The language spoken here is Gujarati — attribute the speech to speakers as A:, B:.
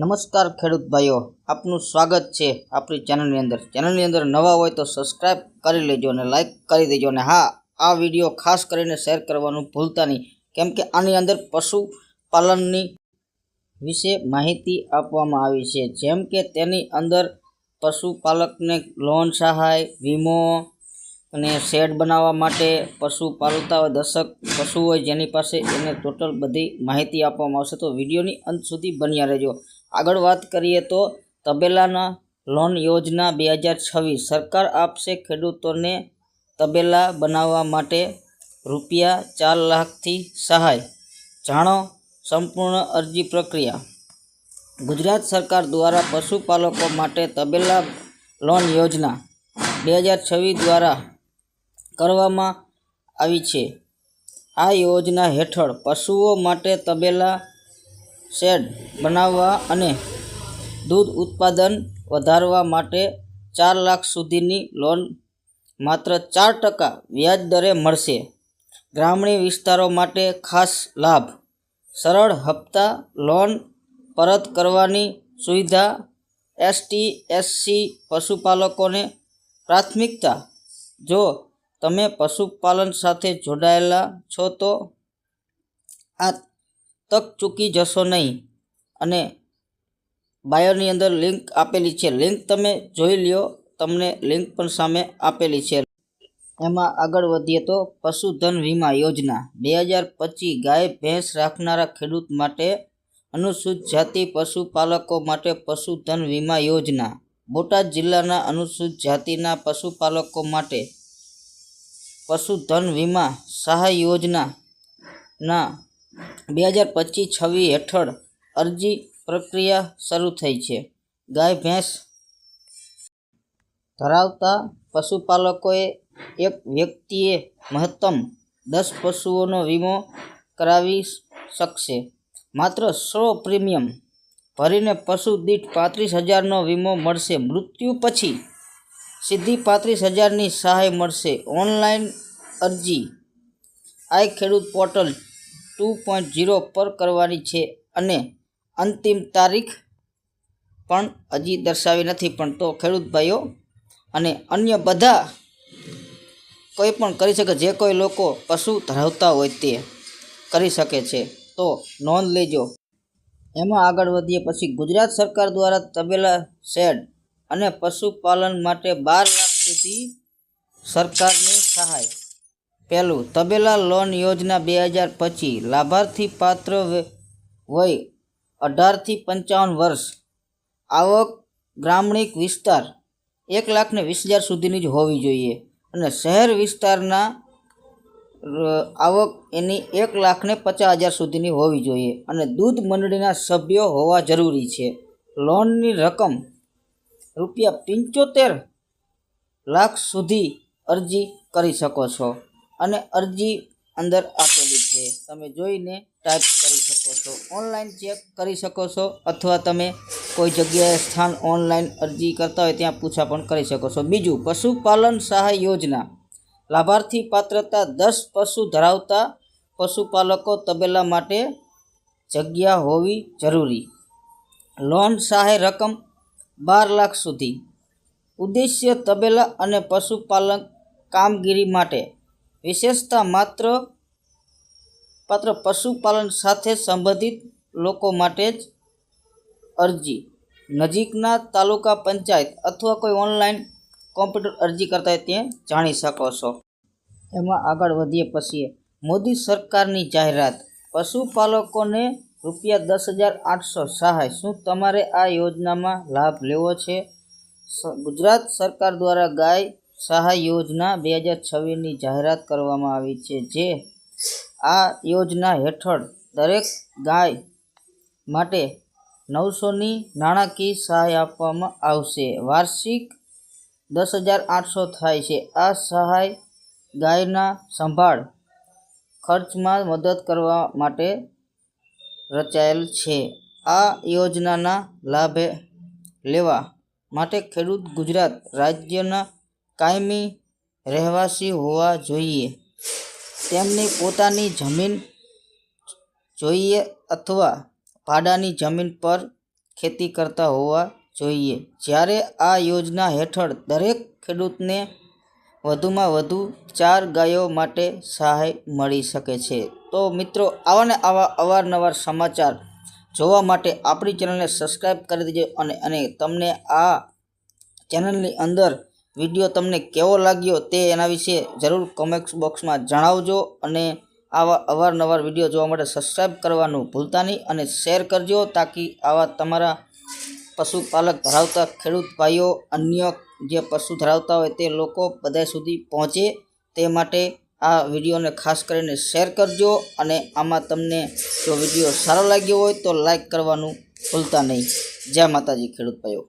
A: નમસ્કાર ખેડૂત ભાઈઓ, આપનું સ્વાગત છે આપણી ચેનલની અંદર. ચેનલની અંદર નવા હોય તો સબસ્ક્રાઈબ કરી લેજો અને લાઈક કરી દેજો. અને હા, આ વીડિયો ખાસ કરીને શેર કરવાનું ભૂલતા નહીં, કેમ કે આની અંદર પશુપાલનની વિશે માહિતી આપવામાં આવી છે. જેમ કે તેની અંદર પશુપાલકને લોન સહાય, વીમો અને શેડ બનાવવા માટે પશુ પાલતા હોય દશક પશુ હોય જેની પાસે એને ટોટલ બધી માહિતી આપવામાં આવશે. તો વિડીયોની અંત સુધી બન્યા રહેજો. આગળ વાત કરીએ તો તબેલાના લોન યોજના બે હજાર છવ્વીસ. સરકાર આપશે ખેડૂતોને તબેલા બનાવવા માટે રૂપિયા ચાર લાખથી સહાય. જાણો સંપૂર્ણ અરજી પ્રક્રિયા. ગુજરાત સરકાર દ્વારા પશુપાલકો માટે તબેલા લોન યોજના બે હજાર છવ્વીસ દ્વારા કરવામાં આવી છે. આ યોજના હેઠળ પશુઓ માટે તબેલા શેડ બનાવવા અને દૂધ ઉત્પાદન વધારવા માટે ચાર લાખ સુધીની લોન માત્ર ચાર ટકા વ્યાજ દરે મળશે. ગ્રામીણ વિસ્તારો માટે ખાસ લાભ. સરળ હપ્તા લોન પરત કરવાની સુવિધા એસટી એસસી પશુપાલકોને પ્રાથમિકતા. જો તમે પશુપાલન સાથે જોડાયેલા છો તો આ તક ચૂકી જશો નહીં. અને બાયોની અંદર લિંક આપેલી છે. લિંક તમે જોઈ લ્યો. તમને લિંક પણ સામે આપેલી છે. એમાં આગળ વધીએ તો પશુધન વીમા યોજના. બે હજાર પચીસ ગાય ભેંસ રાખનારા ખેડૂત માટે અનુસૂચિત જાતિ પશુપાલકો માટે પશુધન વીમા યોજના. બોટાદ જિલ્લાના અનુસૂચિત જાતિના પશુપાલકો માટે પશુધન વીમા સહાય યોજનાના બે હજાર પચીસ છવ્વીસ હેઠળ અરજી પ્રક્રિયા શરૂ થઈ છે. ગાય, ભેંસ ધરાવતા પશુપાલકોએ એક વ્યક્તિએ મહત્તમ દસ પશુઓનો વીમો કરાવી શકશે. માત્ર સો પ્રીમિયમ ભરીને પશુ દીઠ પાંત્રીસ હજારનો વીમો મળશે. મૃત્યુ પછી સીધી પાંત્રીસ હજારની સહાય મળશે. ઓનલાઈન અરજી. આઈ ખેડૂત પોર્ટલ ટુ પોઈન્ટ ઝીરો પર કરવાની છે અને અંતિમ તારીખ પણ હજી દર્શાવી નથી, પણ તો ખેડૂત ભાઈઓ અને અન્ય બધા કોઈ પણ કરી શકે, જે કોઈ લોકો પશુ ધરાવતા હોય તે કરી શકે છે. તો નોંધ લેજો. એમાં આગળ વધીએ પછી ગુજરાત સરકાર દ્વારા તબેલા શેડ અને પશુપાલન માટે બાર લાખ સુધી સરકારની સહાય. પહેલું, તબેલા લોન યોજના બે હજાર પચીસ, લાભાર્થી પાત્ર વય અઢારથી પંચાવન વર્ષ. આવક ગ્રામીણ વિસ્તાર એક લાખને વીસ હજાર સુધીની જ હોવી જોઈએ અને શહેર વિસ્તારના આવક એની એક લાખને પચાસ હજાર સુધીની હોવી જોઈએ અને દૂધ મંડળીના સભ્યો હોવા જરૂરી છે. લોનની રકમ રૂપિયા પંચોતેર લાખ સુધી અરજી કરી શકો છો. અને અરજી અંદર આપેલી છે. તમે જોઈને ટાઈપ કરી શકો છો. ઓનલાઈન ચેક કરી શકો છો અથવા તમે કોઈ જગ્યાએ સ્થાન ઓનલાઈન અરજી કરતા હોય ત્યાં પૂછા પણ કરી શકો છો. બીજું, પશુપાલન સહાય યોજના. લાભાર્થી પાત્રતા દસ પશુ ધરાવતા પશુપાલકો તબેલા માટે જગ્યા હોવી જરૂરી. લોન સહાય રકમ બાર લાખ સુધી. ઉદ્દેશ્ય તબેલા અને પશુપાલન કામગીરી માટે વિશેષતા માત્ર પાત્ર પશુપાલન સાથે સંબંધિત લોકો માટે જ અરજી. નજીકના તાલુકા પંચાયત અથવા કોઈ ઓનલાઈન કોમ્પ્યુટર અરજી કરતા ત્યાં જાણી શકો છો. એમાં આગળ વધીએ પછી. મોદી સરકારની જાહેરાત. પશુપાલકોને રૂપિયા દસ હજાર આઠસો સહાય. શું તમારે આ યોજનામાં લાભ લેવો છે? ગુજરાત સરકાર દ્વારા ગાય સહાય યોજના બે હજાર છવ્વીસની જાહેરાત કરવામાં આવી છે, જે આ યોજના હેઠળ દરેક ગાય માટે નવસોની નાણાકીય સહાય આપવામાં આવશે. વાર્ષિક દસ હજાર આઠસો થાય છે. આ સહાય ગાયના સંભાળ ખર્ચમાં મદદ કરવા માટે રચાયેલ છે. આ યોજનાના લાભે લેવા માટે ખેડૂત ગુજરાત રાજ્યના કાયમી રહેવાસી હોવા જોઈએ. તેમની પોતાની જમીન જોઈએ અથવા ભાડાની જમીન પર ખેતી કરતા હોવા જોઈએ. જ્યારે આ યોજના હેઠળ દરેક ખેડૂતને વધુમાં વધુ ચાર ગાયો માટે સહાય મળી શકે છે. તો મિત્રો, આવા ને આવા અવારનવાર સમાચાર જોવા માટે આપણી ચેનલને સબસ્ક્રાઈબ કરી દેજો અને અને તમને આ ચેનલની અંદર વીડિયો તમને કેવો લાગ્યો તે એના વિશે જરૂર કોમેન્ટ બોક્સમાં જણાવજો અને આવા અવારનવાર વીડિયો જોવા માટે સબસ્ક્રાઈબ કરવાનું ભૂલતા નહીં અને શેર કરજો તાકી આવા તમારા પશુપાલક ધરાવતા ખેડૂત ભાઈઓ, અન્ય જે પશુ ધરાવતા હોય તે લોકો બધા સુધી પહોંચે. તે માટે આ વિડીયોને ખાસ કરીને શેર કરજો અને આમાં તમને જો વીડિયો સારો લાગ્યો હોય તો લાઈક કરવાનું ભૂલતા નહીં. જય માતાજી ખેડૂત ભાઈઓ.